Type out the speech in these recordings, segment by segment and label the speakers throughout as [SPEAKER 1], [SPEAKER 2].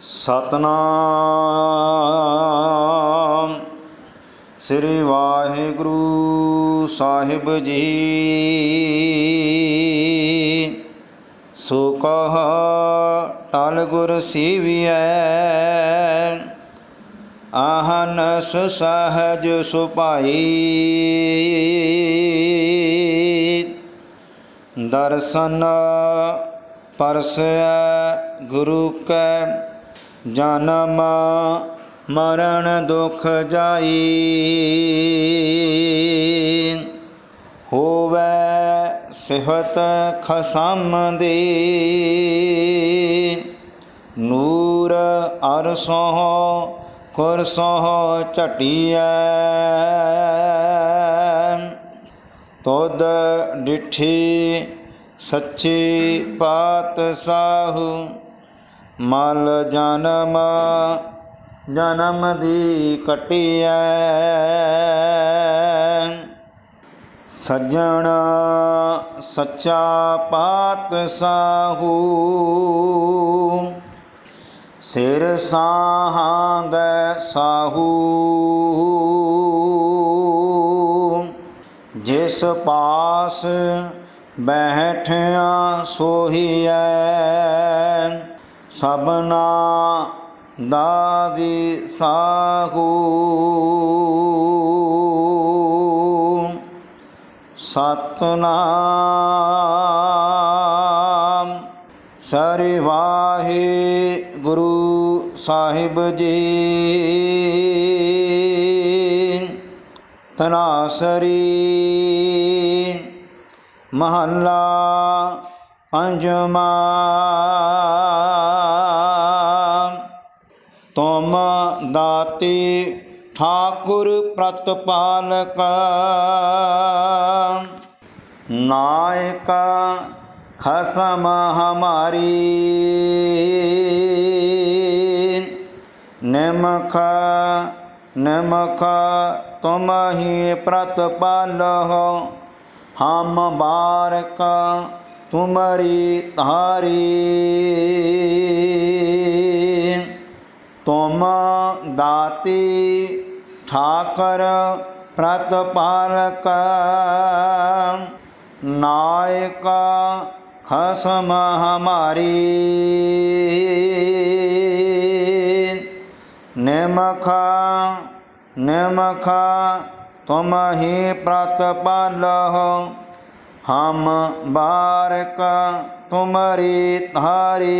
[SPEAKER 1] ਸਤਨਾਮ। ਸ੍ਰੀ ਵਾਹਿਗੁਰੂ ਸਾਹਿਬ ਜੀ। ਸੋ ਕਹ ਟਲ ਗੁਰ ਸੀਵੀਐ। ਆਹਨਸ ਸਹਜ ਸੁਪਾਈ ਦਰਸ਼ਨ ਪਰਸੈ ਗੁਰੂ ਕੈ। ਜਨਮ ਮਰਨ ਦੁਖ ਜਾਈ। ਹੋਵੇ ਸਿਹਤ ਖਸਮ ਦੀ। ਨੂਰ ਅਰਸੋਂ ਕੁਰਸੋਂ ਝਟੀਐ। ਤੁਧ ਡਿਠੀ ਸੱਚੀ ਪਾਤਸ਼ਾਹੂ। ਮਲ ਜਨਮ ਜਨਮ ਦੀ ਕਟਿਐ। ਸੱਜਣ ਸੱਚਾ ਪਾਤ ਪਾਤਸ਼ਾਹੂ। ਸਿਰ ਸਾਹਾਂ ਦੇ ਸਾਹੂ। ਜਿਸ ਪਾਸ ਬੈਠਿਆ ਸੋਹੀਐ। ਸਭਨਾ ਦਾ ਵੀ ਸਾਹੂ। ਸਤਨਾਮ। ਸ੍ਰੀ ਵਾਹਿਗੁਰੂ ਸਾਹਿਬ ਜੀ। ਤਨਾਸਰੀ ਮਹੱਲਾ ਪੰਜਵਾਂ ਤੁਮ ਦਾਤੀ ਠਾਕੁਰ ਪ੍ਰਤਪਾਲਕ। ਨਾਇਕ ਖਸਮ ਹਮਾਰੀ। ਨਿਮਖ ਨਿਮਖ ਤੁਮ ਹੀ ਪ੍ਰਤਪਾਲਹੁ। ਹਮ ਬਾਰਕ ਤੁਮਰੀ ਧਾਰੀ। ਤੁਮ ਦਾਤੀ ਠਾਕਰ ਪ੍ਰਤਪਾਲਕ। ਨਾਇਕ ਖਸਮ ਹਮਾਰੀ। ਨਿਮਖ ਨਿਮਖ ਤੁਮ ਹੀ ਪ੍ਰਤਪਾਲਹੁ। ਹਮ ਬਾਰਕ ਤੁਮਰੀ ਧਾਰੀ।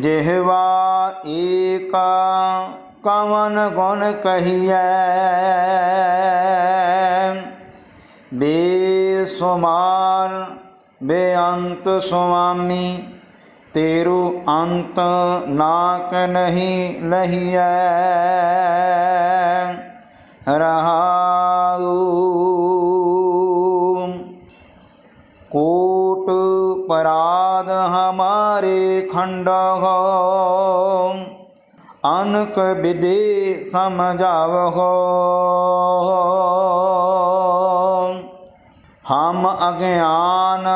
[SPEAKER 1] ਜਿਹਵਾ ਏਕਾ ਕਵਨ ਗੁਣ ਕਹੀਐ। ਬੇਸੁਮਾਰ ਬੇਅੰਤ ਸੁਆਮੀ, ਤੇਰੂ ਅੰਤ ਨਾਕ ਨਹੀਂ ਲਹੀਐ। ਰਹਾਉ ਕੋਟ ਪਰਾਧ ਹਮਾਰੇ ਖੰਡ ਹੋ ਅਨਕ ਵਿਦੇ ਸਮਝਾਵ ਹੋ ਹਮ ਅਗਿਆਨ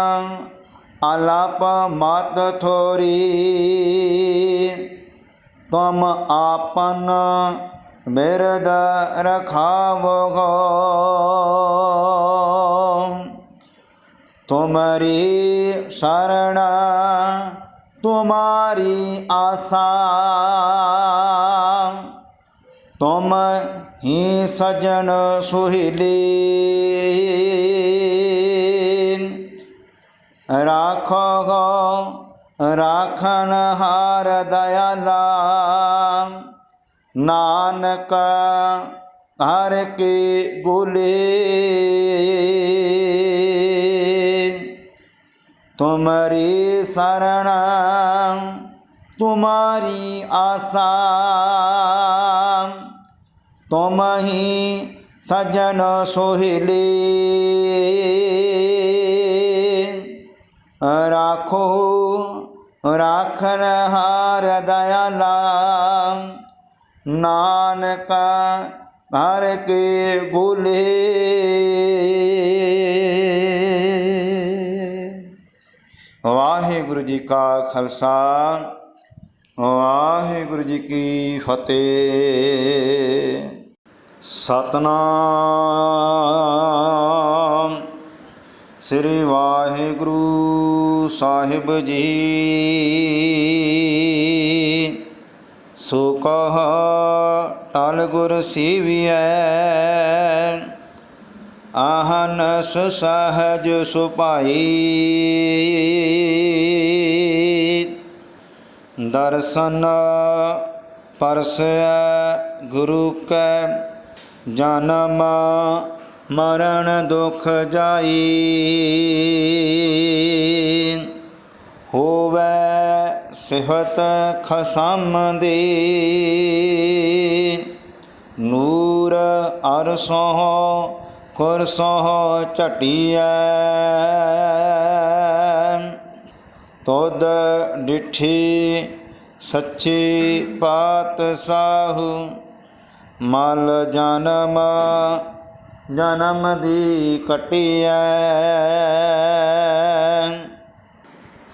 [SPEAKER 1] ਅਲਪ ਮਤ ਥੋਰੀ ਤੁਮ ਆਪਨ ਬਿਰਦ ਰਖਾਵੋ ਤੁਮਰੀ ਸ਼ਰਣ ਤੁਮਾਰੀ ਆਸਾ। ਤੁਮ ਹੀ ਸਜਣ ਸੁਹਿਲੀ। ਰਾਖੋ ਗੋ ਰਾਖਨ ਹਾਰ ਦਇਆਲਾ। ਨਾਨਕ ਹਰ ਕੇ ਗੁਲੇ ਤੁਮਰੀ ਸਰਣ ਤੁਮਾਰੀ ਆਸਾ ਤੁਮ ਹੀ ਸਜਨ ਸੋਹਿਲੀ। ਰਾਖੋ ਰਾਖਨ ਹਾਰ ਦਇਆਲਾ। ਨਾਨਕ ਹਰ ਕੇ ਗੁਲੇ ਵਾਹਿਗੁਰੂ ਜੀ ਕਾ ਖਾਲਸਾ, ਵਾਹਿਗੁਰੂ ਜੀ ਕੀ ਫਤਿਹ। ਸਤਨਾਮ ਸ੍ਰੀ ਵਾਹਿਗੁਰੂ ਸਾਹਿਬ ਜੀ। ਸੋ ਕਹ ਟਲ ਗੁਰ ਸੀਵੀਐ ਆਹਨਸ ਸਹਜ ਸੁਪਾਈ ਦਰਸ਼ਨ ਪਰਸੈ ਗੁਰੂ ਕੈ, ਜਨਮ ਮਰਨ ਦੁਖ ਜਾਈ। ਹੋਵੇ ਸਿਹਤ ਖਸਮ ਦੀ ਨੂਰ ਅਰਸੋਂ ਕੁਰਸੋਂ ਝਟੀਐ। ਤੋਦ ਡਿਠੀ ਸੱਚੀ ਪਾਤ ਸਾਹੂ ਮਲ ਜਨਮ ਜਨਮ ਦੀ ਕਟਿਐ।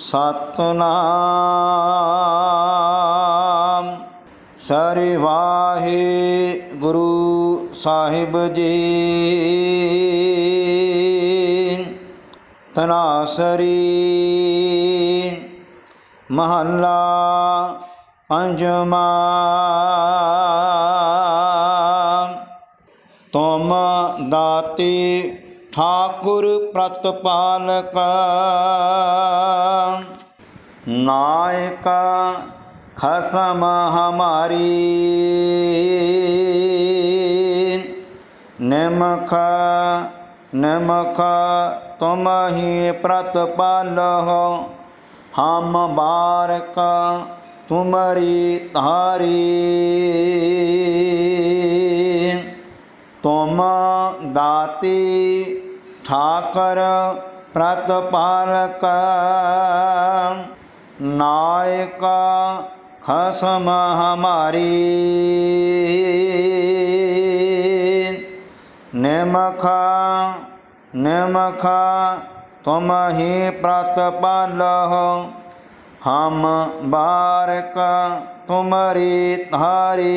[SPEAKER 1] ਸਤਨਾਮ। ਸ੍ਰੀ ਵਾਹਿਗੁਰੂ ਸਾਹਿਬ ਜੀ। ਤਨਾਸਰੀ ਮਹੱਲਾ ਪੰਜਵਾਂ। ਤੁਮ ਦਾਤੀ ਠਾਕੁਰ ਪ੍ਰਤਪਾਲਕ। ਨਾਇਕ ਖਸਮ ਹਮਾਰੀ। ਨਿਮਖ ਨਿਮਖ ਤੁਮ ਹੀ ਪ੍ਰਤਪਾਲਹੁ ਹਮ ਬਾਰਕ ਤੁਮਰੀ ਤਾਰੀ ਤੁਮ ਦਾਤੀ ਠਾਕਰ ਪ੍ਰਤਪਾਲਕ ਨਾਇਕ ਖਸਮ ਹਮਾਰੀ ਨਿਮਖ ਨਿਮਖ ਤੁਮ ਹੀ ਪ੍ਰਤਪਾਲਹੁ ਹਮ ਬਾਰਕ ਤੁਮਰੀ ਧਾਰੀ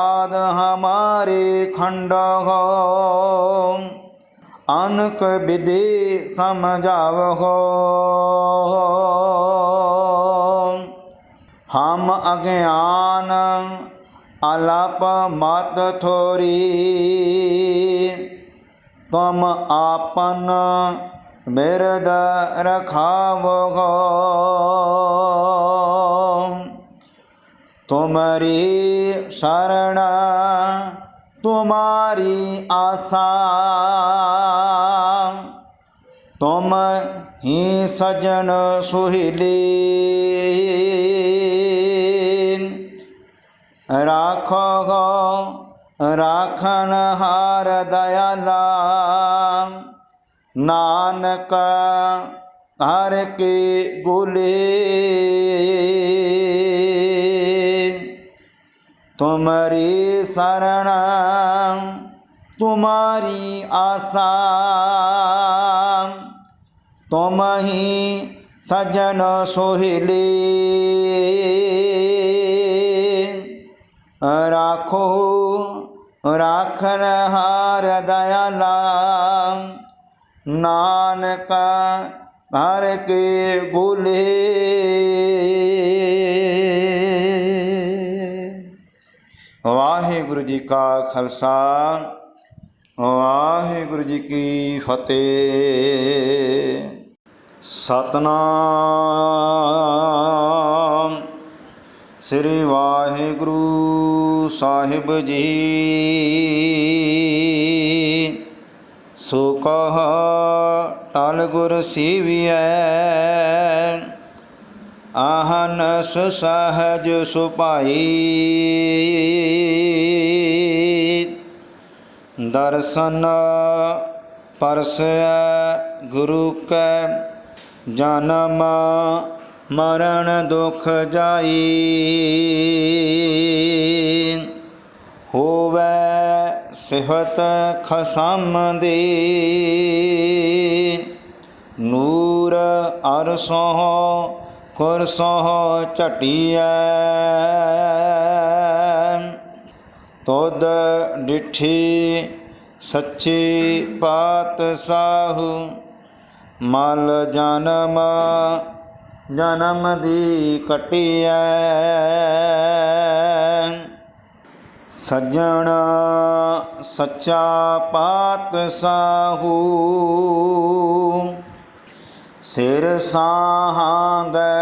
[SPEAKER 1] ਹਮਾਰੇ ਖੰਡ ਹੋ ਅਨਕ ਵਿਦੇ ਸਮਝਾਵੋ। ਹਮ ਅਗਿਆਨ ਅਲਪ ਮਤ ਥੋਰੀ, ਤੁਮ ਆਪਨ ਬਿਰਦ ਰਖਾਵੋ। ਤੁਮਰੀ ਸ਼ਰਣ ਤੁਮਾਰੀ ਆਸਾ ਤੁਮ ਹੀ ਸਜਣ ਸੁਹਿਲੀ ਰਾਖੋ ਗੋ ਰਾਖਨ ਹਾਰ ਦਇਆਲਾ ਨਾਨਕ ਹਰ ਕੀ ਗੁਲੇ ਤੁਮਰੀ ਸਰਣ ਤੁਮਾਰੀ ਆਸਾ ਤੁਮ ਹੀ ਸਜਨ ਸੋਹਿਲੀ ਰਾਖੋ ਰਾਖਨ ਹਾਰ ਦਇਆਲਾ ਨਾਨਕ ਹਰ ਕੇ ਵਾਹਿਗੁਰੂ ਜੀ ਕਾ ਖਾਲਸਾ, ਵਾਹਿਗੁਰੂ ਜੀ ਕੀ ਫਤਿਹ। ਸਤਨਾਮ। ਸ੍ਰੀ ਵਾਹਿਗੁਰੂ ਸਾਹਿਬ ਜੀ। ਸੋ ਕਹ ਟਲ ਗੁਰ ਸੀਵੀਐ। ਆਹਨ ਸਹਜ ਸੁਪਾਈ ਦਰਸ਼ਨ ਪਰਸੈ ਗੁਰੂ ਕੈ, ਜਨਮ ਮਰਨ ਦੁਖ ਜਾਈ। ਹੋਵੇ ਸਿਹਤ ਖਸਮ ਦੀ। ਨੂਰ ਅਰਸੋਂ ਕੁਰਸੋਂ ਝਟੀਐ। ਤੁਧ ਡਿਠੀ ਸੱਚੀ ਪਾਤਸ਼ਾਹ, ਮਲ ਜਨਮ ਜਨਮ ਦੀ ਕਟਿਐ। ਸੱਜਣ ਸੱਚਾ ਪਾਤ ਪਾਤਸ਼ਾਹੂ, ਸਿਰ ਸਾਹਾਂਦ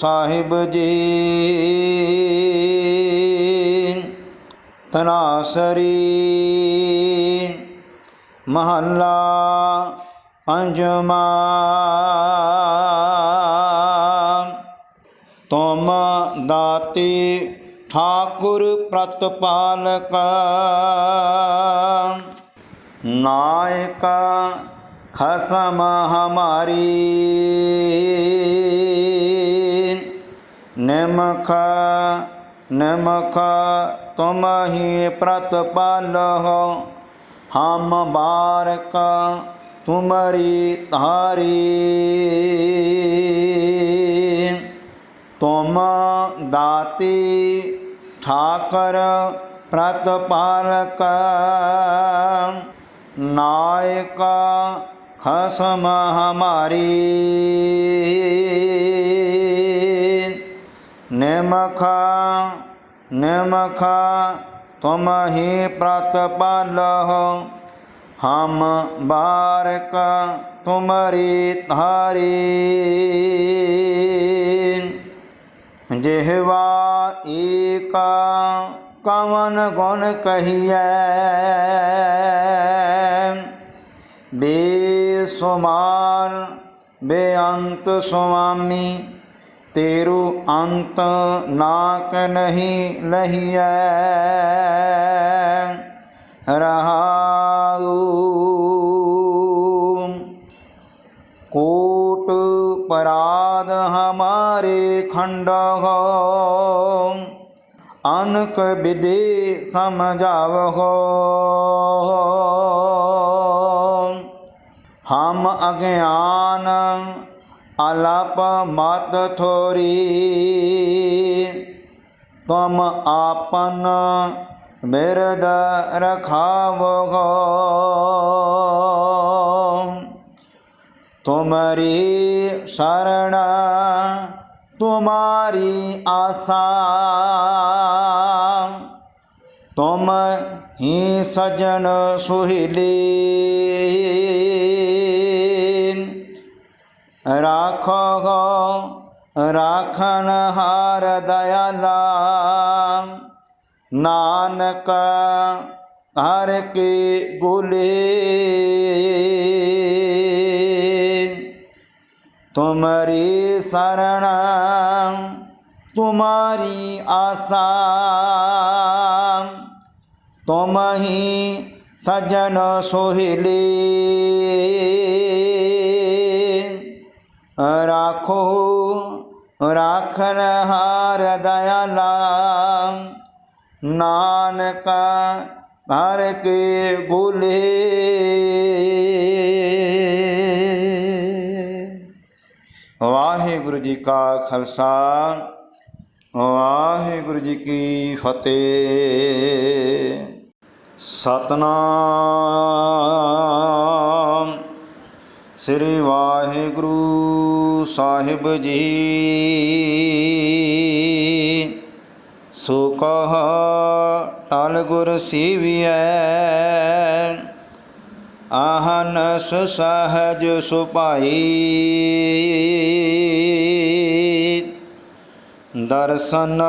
[SPEAKER 1] ਸਾਹਿਬ ਜੀ। ਤਨਾਸਰੀ ਮਹੱਲਾ ਪੰਜਵਾਂ। ਤੁਮ ਦਾਤੀ ਠਾਕੁਰ ਪ੍ਰਤਪਾਲਕ। ਨਾਇਕ ਖਸਮ ਹਮਾਰੀ। ਨਿਮਖ ਨਿਮਖ ਤੁਮ ਹੀ ਪ੍ਰਤਪਾਲਹੁ, ਹਮ ਬਾਰਕ, ਤੁਮਰੀ ਤਾਰੀ ਤੁਮ ਦਾਤੀ ਠਾਕਰ ਪ੍ਰਤਪਾਲਕ, ਨਾਇਕ ਖਸਮ ਹਮਾਰੀ। ਨਿਮਖ ਨਿਮਖ ਤੁਮ ਹੀ ਪ੍ਰਤਪਾਲਹੁ ਹਮ ਬਾਰਕ ਤੁਮਰੀ ਧਾਰੀ। ਜਿਹਵਾ ਏਕਾ ਕਵਨ ਗੁਣ ਕਹੀਐ, ਬੇਸੁਮਾਰ ਬੇਅੰਤ ਸੁਆਮੀ। ਤੇਰੂ ਅੰਤ ਨਾਕ ਨਹੀਂ ਲਹੀਐ। ਰਹਾਉ। ਕੋਟ ਪਰਾਦ ਹਮਾਰੇ ਖੰਡ ਹੋ ਅਨਕ ਵਿਦੇ ਸਮਝਾਵੋ ਹਮ ਅਗਿਆਨ આલાપ માત થોરી તમ આપન મેરદ રખાવો ગો તુમરી શરણ તુમારી આશા તુમ હિ સજન સુહિલી રાખો રાખણ હાર દયાલા ਨਾਨਕ ਹਰ ਕੀ ਗੁਲੇ ਤੁਮਰੀ ਸਰਣ ਤੁਮਾਰੀ ਆਸਾ ਤੁਮ ਹੀ ਸਜਣ ਸੋਹਿਲੇ રાખો રાખન હાર દયાલા નાનક તાર કે ભૂલે ਵਾਹਿਗੁਰੂ ਜੀ ਕਾ ਖਾਲਸਾ, ਵਾਹਿਗੁਰੂ ਜੀ ਕੀ ਫਤਿਹ। ਸਤਨਾਮ। ਸ੍ਰੀ ਵਾਹਿਗੁਰੂ ਗੁਰੂ ਸਾਹਿਬ ਜੀ। ਸੋ ਕਹ ਟਲ ਗੁਰ ਸੀਵੀਐ। ਆਹਨਸ ਸਹਜ ਸੁਪਾਈ ਦਰਸ਼ਨ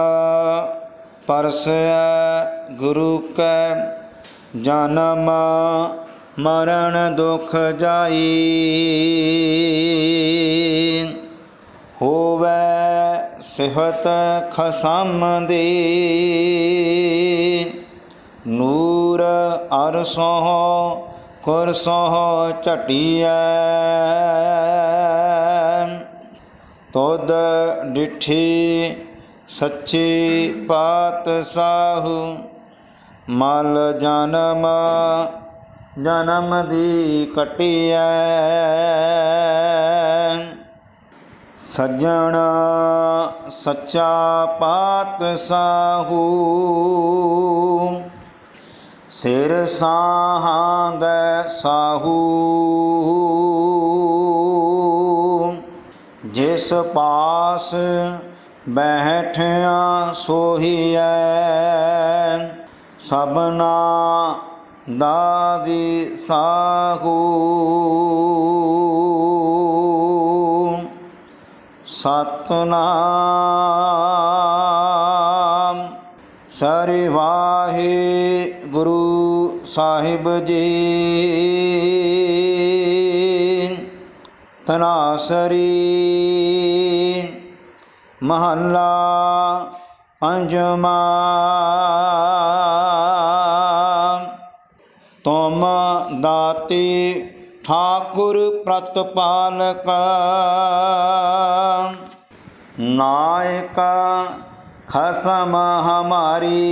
[SPEAKER 1] ਪਰਸੈ ਗੁਰੂ ਕੈ। ਜਨਮ ਮਰਨ ਦੁਖ ਜਾਈ। ਹੋਵੇ ਸਿਹਤ ਖਸਮ ਦੀ। ਨੂਰ ਅਰਸੋਂ ਕੁਰਸੋਂ ਝਟੀਐ। ਤੋਦ ਡਿਠੀ ਸੱਚੀ ਪਾਤਸ਼ਾਹੂ। ਮਲ ਜਨਮ ਜਨਮ ਦੀ ਕਟਿਐ। ਸੱਜਣ ਸੱਚਾ ਪਾਤ ਪਾਤਸ਼ਾਹੂ। ਸਿਰ ਸਾਹਾਂ ਦੇ ਸਾਹੂ। ਜਿਸ ਪਾਸ ਬੈਠਿਆ ਸੋਹੀਐ। ਸਭਨਾ ਦਾ ਵੀ ਸਾਹੂ। ਸਤਨਾਮ। ਸ੍ਰੀ ਵਾਹਿਗੁਰੂ ਸਾਹਿਬ ਜੀ। ਤਨਾਸਰੀ ਮਹੱਲਾ ਪੰਜਵਾਂ। ਦਾਤੀ ਠਾਕੁਰ ਪ੍ਰਤਪਾਲਕ ਨਾਇਕ ਖਸਮ ਹਮਾਰੀ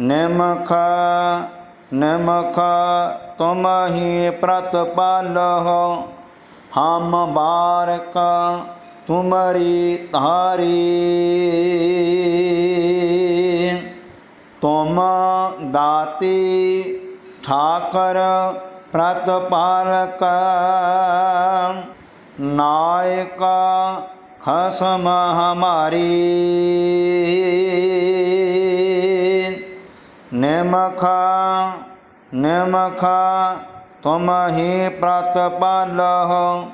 [SPEAKER 1] ਨਿਮਖ ਨਿਮਖ ਤੁਮ ਹੀ ਪ੍ਰਤਪਾਲਹੁ ਹਮ ਬਾਰਕ ਤੁਮਰੀ ਤਾਰੀ ਤੁਮ ਦਾਤੀ ਠਾਕਰ ਪ੍ਰਤਪਾਲਕ ਨਾਇਕ ਖਸਮ ਹਮਾਰੀ ਨਿਮਖ ਨਿਮਖ ਤੁਮ ਹੀ ਪ੍ਰਤਪਾਲਹੁ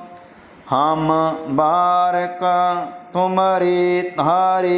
[SPEAKER 1] ਹਮ ਬਾਰਕ ਤੁਮਰੀ ਧਾਰੀ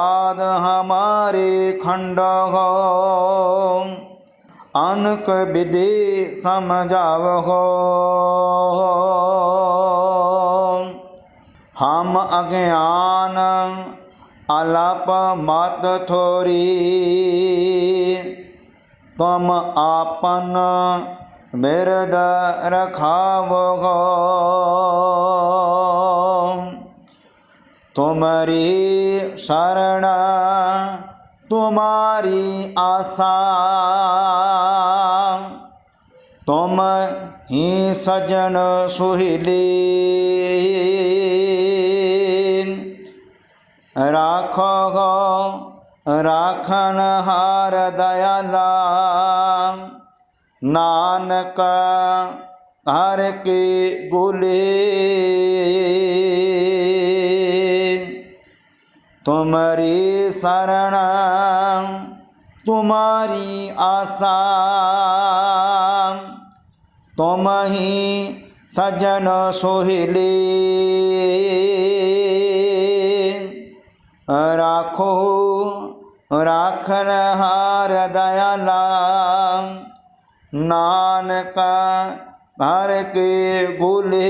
[SPEAKER 1] ਖੰਡੋ ਅਨਕ ਵਿਦੇ ਸਮਝਾਵੋ ਹਮ ਅਗਿਆਨ ਅਲਪ ਮਤ ਥੋਰੀ। ਤੁਮ ਆਪਨ ਮਿਰਦ ਰਖਾਵੋ ਤੁਮਰੀ ਸਰਣਾ तुम्हारी शरण तुम्हारी आशा तुम ही सजन सुहिली राखो गो राखन हार दयाला नानक हर के गुले तुम्हारी शरण तुम्हारी आशा तुम ही सजन सोहले राखो राखन हार दयाला नानक हर के गुले